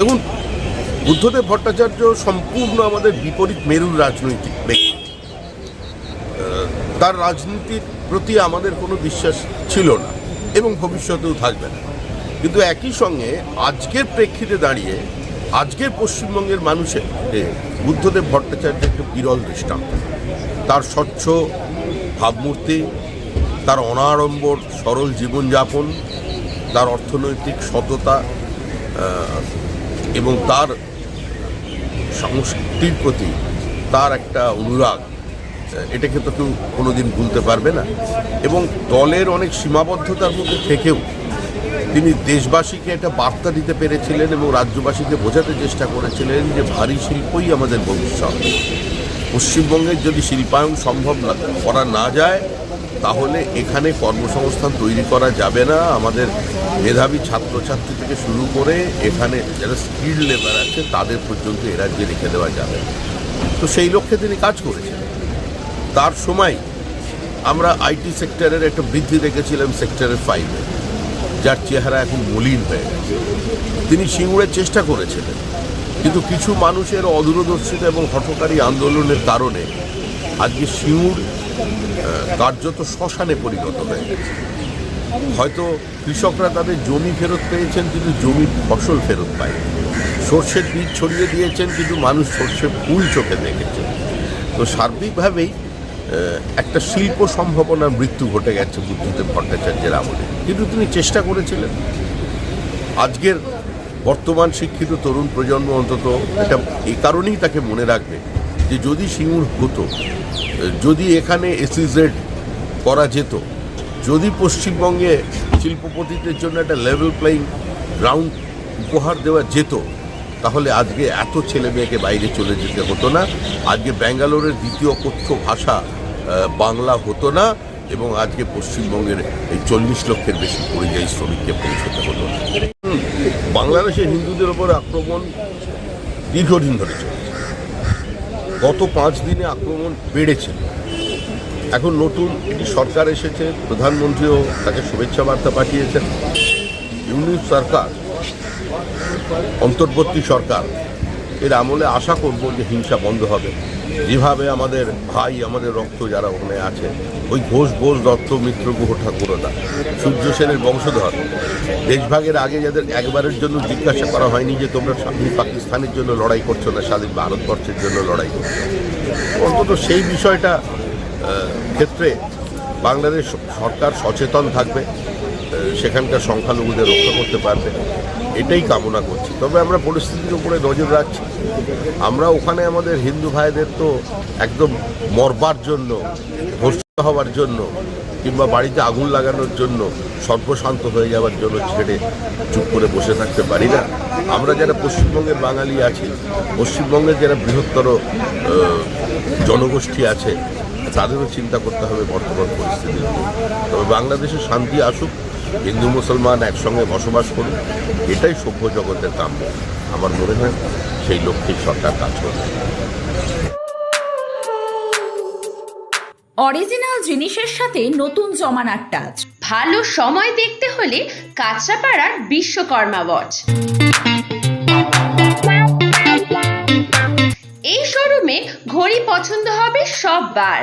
দেখুন, বুদ্ধদেব ভট্টাচার্য সম্পূর্ণ আমাদের বিপরীত মেরুর রাজনৈতিক ব্যক্তি। তার রাজনীতির প্রতি আমাদের কোনো বিশ্বাস ছিল না এবং ভবিষ্যতেও থাকবে না। কিন্তু একই সঙ্গে আজকের প্রেক্ষিতে দাঁড়িয়ে আজকের পশ্চিমবঙ্গের মানুষের বুদ্ধদেব ভট্টাচার্য একটা বিরল দৃষ্টান্ত। তার স্বচ্ছ ভাবমূর্তি, তার অনাড়ম্বর সরল জীবনযাপন, তার অর্থনৈতিক সততা এবং তার সংস্কৃতির প্রতি তার একটা অনুরাগ, এটাকে তো কেউ কোনোদিন ভুলতে পারবে না। এবং দলের অনেক সীমাবদ্ধতার মধ্যে থেকেও তিনি দেশবাসীকে একটা বার্তা দিতে পেরেছিলেন এবং রাজ্যবাসীকে বোঝাতে চেষ্টা করেছিলেন যে ভারী শিল্পই আমাদের ভবিষ্যৎ। পশ্চিমবঙ্গের যদি শিল্পায়ন সম্ভব না করা না যায় তাহলে এখানে কর্মসংস্থান তৈরি করা যাবে না। আমাদের মেধাবী ছাত্রছাত্রী থেকে শুরু করে এখানে যারা স্কিল লেবার আছে, তাদের পর্যন্ত এ রাজ্যে রেখে দেওয়া যাবে তো সেই লক্ষ্যে তিনি কাজ করেছেন। তার সময় আমরা আইটি সেক্টরের একটা বৃদ্ধি দেখেছিলাম সেক্টরের ফাইভে যার চেহারা এখন মলিন হয়ে গেছে। তিনি সিঙ্গুরের চেষ্টা করেছিলেন, কিন্তু কিছু মানুষের অদূরদর্শিতা এবং হঠকারী আন্দোলনের কারণে আজকে সিঙ্গুর কার্যত শ্মশানে পরিণত হয়ে গেছে। হয়তো কৃষকরা তাদের জমি ফেরত পেয়েছেন, কিন্তু জমির ফসল ফেরত পায়নি। সর্ষের বীজ ছড়িয়ে দিয়েছেন, কিন্তু মানুষ সর্ষের ফুল চোখে দেখেছেন তো সার্বিকভাবেই একটা শিল্প সম্ভাবনার মৃত্যু ঘটে গেছে বুদ্ধদেব ভট্টাচার্যের আমলে। কিন্তু তিনি চেষ্টা করেছিলেন। আজকের বর্তমান শিক্ষিত তরুণ প্রজন্ম অন্তত এটা এই কারণেই তাকে মনে রাখবে যে যদি সিঙ্গুর হতো, যদি এখানে এসিজেড করা যেত, যদি পশ্চিমবঙ্গে শিল্পপতিদের জন্য একটা লেভেল প্লেইং গ্রাউন্ড উপহার দেওয়া যেত, তাহলে আজকে এত ছেলে মেয়েকে বাইরে চলে যেতে হতো না। আজকে ব্যাঙ্গালোরের দ্বিতীয় কথ্য ভাষা বাংলা হতো না এবং আজকে পশ্চিমবঙ্গের এই চল্লিশ লক্ষের বেশি পরিযায়ী শ্রমিককে পৌঁছতে হতো না। বাংলাদেশে হিন্দুদের ওপর আক্রমণ দীর্ঘদিন ধরে চলছে। গত পাঁচ দিনে আক্রমণ বেড়েছে। এখন নতুন একটি সরকার এসেছে, প্রধানমন্ত্রীও তাকে শুভেচ্ছা বার্তা পাঠিয়েছেন। ইউনিট সরকার, অন্তর্বর্তী সরকার এর আমলে আশা করব যে হিংসা বন্ধ হবে। যেভাবে আমাদের ভাই, আমাদের রক্ত যারা ওখানে আছে, ওই ঘোষ বোস, দত্ত, মিত্র গুহ, ঠাকুরদা, সূর্য সেনের বংশধর, দেশভাগের আগে যাদের একবারের জন্য জিজ্ঞাসা করা হয়নি যে তোমরা স্বাধীন পাকিস্তানের জন্য লড়াই করছ না, স্বাধীন ভারতবর্ষের জন্য লড়াই করছ। অন্তত সেই বিষয়টা ক্ষেত্রে বাংলাদেশ সরকার সচেতন থাকবে। সেখানকার সংখ্যালঘুদের রক্ষা করতে পারবে। এটাই কামনা করছি। তবে আমরা পরিস্থিতির উপরে নজর রাখছি। আমরা ওখানে আমাদের হিন্দু ভাইদের তো একদম মরবার জন্য ভর্ষিত হওয়ার জন্য, কিংবা বাড়িতে আগুন লাগানোর জন্য, সর্বশান্ত হয়ে যাওয়ার জন্য ছেড়ে চুপ করে বসে থাকতে পারি না। আমরা যারা পশ্চিমবঙ্গের বাঙালি আছি পশ্চিমবঙ্গের যারা বৃহত্তর জনগোষ্ঠী আছে, তাদেরও চিন্তা করতে হবে বর্তমান পরিস্থিতির তবে বাংলাদেশে শান্তি আসুক হিন্দু মুসলমান একসঙ্গে বসবাস করুন এটাই সভ্য জগতের কাম্য। আমার মনে হয় সেই লক্ষ্যেই সরকার কাজ করবে। অরিজিনাল জিনিসের সাথে নতুন জমানার টাচ ভালো সময় দেখতে হলে কাঁচরাপাড়ার বিশ্বকর্মা ওয়াচ। এই শোরুমে ঘড়ি পছন্দ হবে সব বার